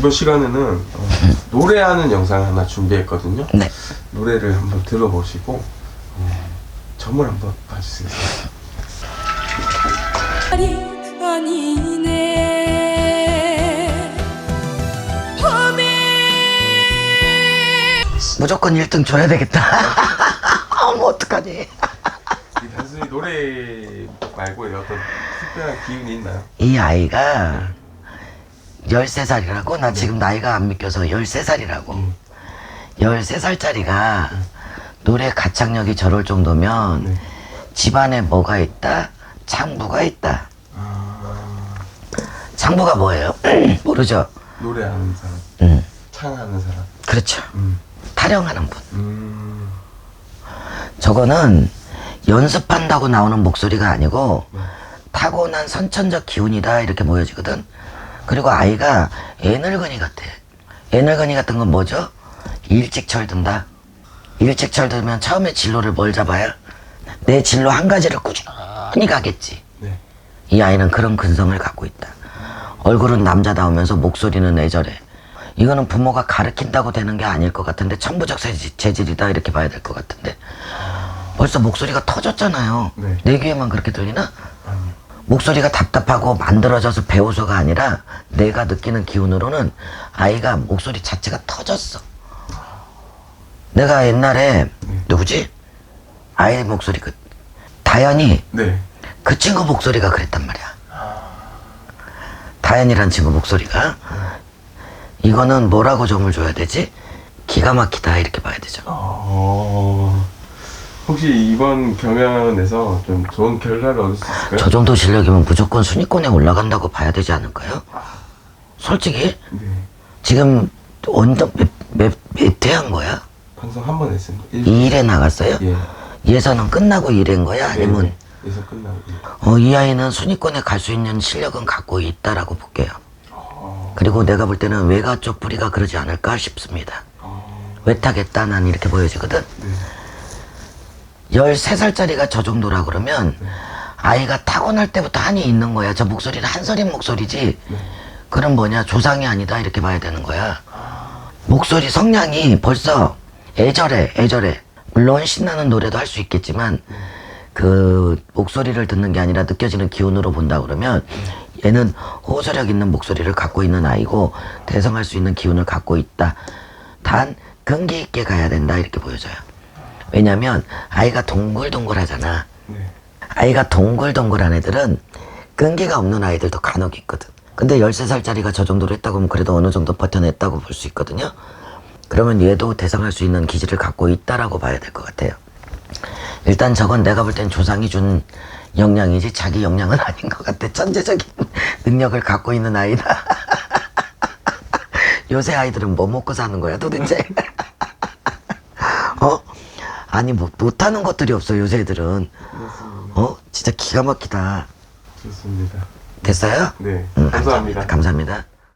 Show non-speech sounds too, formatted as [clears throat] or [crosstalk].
이번 시간에는 어, 노래하는 영상 하나 준비했거든요. 네. 노래를 한번 들어보시고 어, 점을 한번 봐주세요. 아니네 무조건 1등 줘야 되겠다. 어머, [laughs] 어떡하니. 이 단순히 노래 말고 어떤 특별한 기운이 있나요? 이 아이가 13살이라고? 나 지금 나이가 안 믿겨서 13살이라고. 13살짜리가 노래 가창력이 저럴 정도면 네. 집안에 뭐가 있다? 창부가 있다. 아, 창부가 뭐예요? [clears throat] 모르죠? 노래하는 사람, 음, 창하는 사람. 그렇죠. 음, 타령하는 분. 음, 저거는 연습한다고 나오는 목소리가 아니고 네. 타고난 선천적 기운이다 이렇게 보여지거든. 그리고 아이가 애늙은이 같아. 애늙은이 같은 건 뭐죠? 일찍 철든다. 일찍 철들면 처음에 진로를 뭘 잡아야? 내 진로 한 가지를 꾸준히 가겠지. 네. 이 아이는 그런 근성을 갖고 있다. 얼굴은 남자다우면서 목소리는 애절해. 이거는 부모가 가르친다고 되는 게 아닐 것 같은데 천부적 재질- 재질 이다 이렇게 봐야 될 것 같은데 벌써 목소리가 터졌잖아요. 네. 내 귀에만 그렇게 들리나? 아니요. 목소리가 답답하고 만들어져서 배워서가 아니라 내가 느끼는 기운으로는 아이가 목소리 자체가 터졌어. 내가 옛날에 누구지? 아이 목소리 그 다현이 네. 그 친구 목소리가 그랬단 말이야. 다현이란 친구 목소리가 이거는 뭐라고 점을 줘야 되지? 기가 막히다 이렇게 봐야 되죠. 어, 혹시 이번 경연에서 좀 좋은 결과를 얻을 수 있을까요? 저 정도 실력이면 무조건 순위권에 올라간다고 봐야 되지 않을까요? 솔직히 네. 지금 언제 몇몇 회한 거야? 방송 한 번 했습니다. 일- 2일에 나갔어요? 예. 예선은 끝나고 1회인 거야? 아니면 네, 그래서 끝나고. 예. 어, 이 아이는 순위권에 갈 수 있는 실력은 갖고 있다라고 볼게요. 어, 그리고 내가 볼 때는 외가 쪽 뿌리가 그러지 않을까 싶습니다. 어, 외타겠다 난 이렇게 보여지거든. 네. 13살짜리가 저 정도라 그러면 아이가 타고날 때부터 한이 있는 거야. 저 목소리는 한설인 목소리지. 그럼 뭐냐 조상이 아니다 이렇게 봐야 되는 거야. 목소리 성량이 벌써 애절해 애절해. 물론 신나는 노래도 할 수 있겠지만 그 목소리를 듣는 게 아니라 느껴지는 기운으로 본다 그러면 얘는 호소력 있는 목소리를 갖고 있는 아이고 대성할 수 있는 기운을 갖고 있다. 단 근기 있게 가야 된다 이렇게 보여져요. 왜냐면 아이가 동글동글하잖아. 네. 아이가 동글동글한 애들은 끈기가 없는 아이들도 간혹 있거든. 근데 13살짜리가 저 정도로 했다고 하면 그래도 어느 정도 버텨냈다고 볼 수 있거든요. 그러면 얘도 대상할 수 있는 기질을 갖고 있다라고 봐야 될 것 같아요. 일단 저건 내가 볼 땐 조상이 준 역량이지 자기 역량은 [laughs] 아닌 것 같아. 천재적인 [laughs] 능력을 갖고 있는 아이다. [laughs] 요새 아이들은 뭐 먹고 사는 거야 도대체? 어? 아니 뭐 못하는 것들이 없어 요새 애들은. 어? 진짜 기가 막히다. 좋습니다. 됐어요? 네. 응, 감사합니다. 감사합니다.